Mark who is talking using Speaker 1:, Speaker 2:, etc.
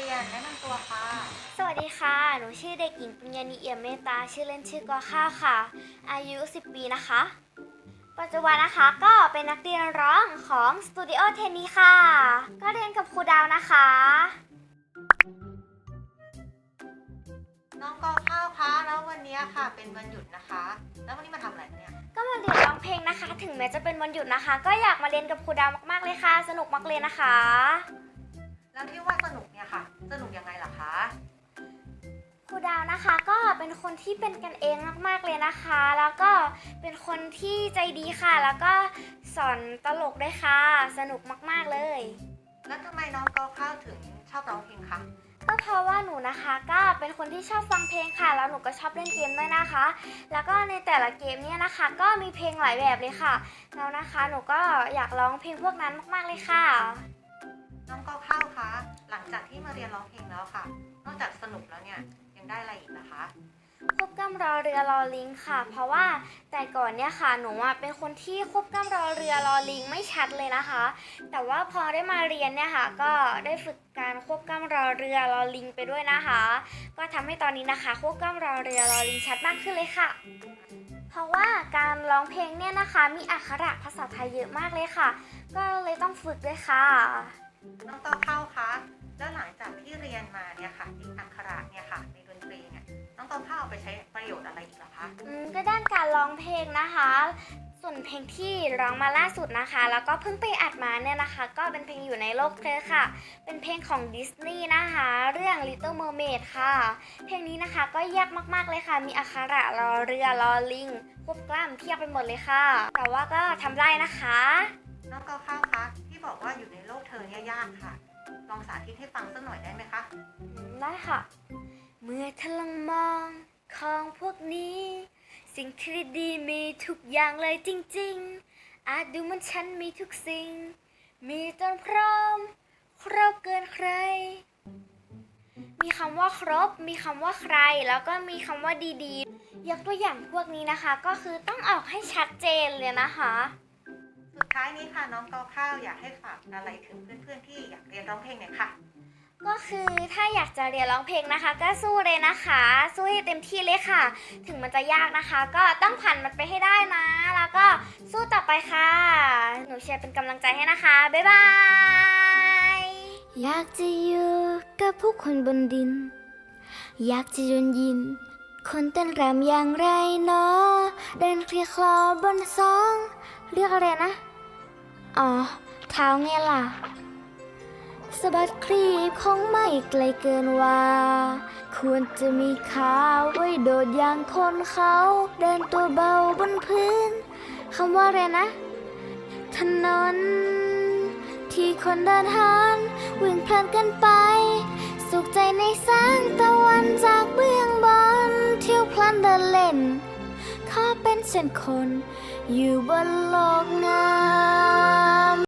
Speaker 1: เรียนแนะนำตัวค่ะ
Speaker 2: สวัสดีค่ะ หนูชื่อเด็กหญิงปุญญานีเอี่ยมเมตตา ชื่อเล่นชื่อกอข้าวค่ะ อายุ 10 ปีนะคะ ปัจจุบันนะคะก็เป็นนักเรียนร้องของสตูดิโอเทนนีค่ะ ก็เรียนกับครูดาวนะคะ
Speaker 1: น้องกอข้าวคะแล้ววันนี้ค่ะ เป็นวันหยุดนะคะ แล้ววันนี้มาทำอะไรเนี่ย
Speaker 2: ก็มาเรียนร้องเพลงนะคะ ถึงแม้จะเป็นวันหยุดนะคะ ก็อยากมาเรียนกับครูดาวมากๆเลยค่ะ สนุกมากเลยนะคะ
Speaker 1: แล้วที่ว่าสนุกเนี่ยค่ะ สนุกยังไงล่ะคะ
Speaker 2: ครูดาวนะคะก็เป็นคนที่เป็นกันเองมากๆเลยนะคะ แล้วก็เป็นคนที่ใจดีค่ะ แล้วก็สอนตลกด้วยค่ะ สนุกมากๆเลย
Speaker 1: แล้วทำไมน้องกอข้าวถึงชอบร้องเพลงคะ
Speaker 2: ก็เพราะว่าหนูนะคะก็เป็นคนที่ชอบฟังเพลงค่ะ แล้วหนูก็ชอบเล่นเกมด้วยนะคะ แล้วก็ในแต่ละเกมเนี่ยนะคะ ก็มีเพลงหลายแบบเลยค่ะ แล้วนะคะหนูก็อยากร้องเพลงพวกนั้นมากๆเลยค่ะ
Speaker 1: จากที่มาเรียนร้องเพลงแล้วค่ะ นอกจากสนุกแล้วเนี่ยยังได้อะไรอีกนะคะ
Speaker 2: ควบกล้ำรอเรือรอลิงค่ะ เพราะว่าแต่ก่อนเนี่ยค่ะหนูอะเป็นคนที่ควบกล้ำรอเรือรอลิงไม่ชัดเลยนะคะ แต่ว่าพอได้มาเรียนเนี่ยค่ะ ก็ได้ฝึกการควบกล้ำรอเรือรอลิงไปด้วยนะคะ ก็ทำให้ตอนนี้นะคะควบกล้ำรอเรือรอลิงชัดมากขึ้นเลยค่ะ เพราะว่าการร้องเพลงเนี่ยนะคะ มีอักขระภาษาไทยเยอะมากเลยค่ะ ก็เลยต้องฝึกด้วยค่ะ
Speaker 1: น้องกอข้าวคะ ก็ด้านกา
Speaker 2: รร้องเพลงนะคะ ส่วนเพลงที่ร้องมาล่าสุดนะคะ แล้วก็เพิ่งไปอัดมาเนี่ยนะคะ ก็เป็นเพลงอยู่ในโลกเธอค่ะ เป็นเพลงของดิสนีย์นะคะ เรื่อง Little Mermaid ค่ะ เพลงนี้นะคะก็ยากมากๆเลยค่ะ มีอักขระรอเรือรอลิงควบกล้ามเทียบไปหมดเลยค่ะ แต่ว่าก็ทำได้นะคะ
Speaker 1: น้องกอข้าวคะที่บอกว่าอยู่ในโลกเธอเนี่ยยากค่ะ ลองสาธิตให้ฟังสักหน่อยได้ไหมคะ
Speaker 2: อืมได้ค่ะ เมื่อเธอลองมองของพวกนี้ สิ่งที่ดีมีทุกอย่างเลยจริง ๆ อาจดูเหมันฉันมีทุกสิ่ง มีจนพร้อม ครบเกินใคร มีคำว่าครบ มีคำว่าใคร แล้วก็มีคำว่าดีๆ ยกตัวอย่างพวกนี้นะคะ ก็คือต้องออกให้ชัดเจนเลยนะคะ
Speaker 1: สุดท้ายนี้ค่ะน้องกอข้าวอยากให้ฝากอะไรถึงเพื่อนๆที่อยากเรียนร้องเพลงเนี่ยค่ะ
Speaker 2: ก็คือถ้าอยากจะเรียนร้องเพลงนะคะ ก็สู้เลยนะคะ สู้ให้เต็มที่เลยค่ะ ถึงมันจะยากนะคะ ก็ต้องผ่านมันไปให้ได้นะ แล้วก็สู้ต่อไปค่ะ หนูเชียร์เป็นกำลังใจให้นะคะ บ๊ายบาย อยากจะอยู่กับผู้คนบนดิน อยากจะยนยิน คนเต้นรำอย่างไรเนาะเดินเคลียคลอบนซอง เรียกอะไรนะ อ๋อ เท้าไงล่ะ สะบัดคลีบคงไม่ไกลเกินว่า ควรจะมีขาไว้โดดอย่างคนเขาเดินตัวเบาบนพื้นคำว่าอะไรนะ ถนน ที่คนเดินหานวิ่งเพลินกันไป สุขใจในแสงตะวันจากเบื้องบนเที่ยวพลันเดินเล่นขอเป็นเช่นคน อยู่บนโลกงาม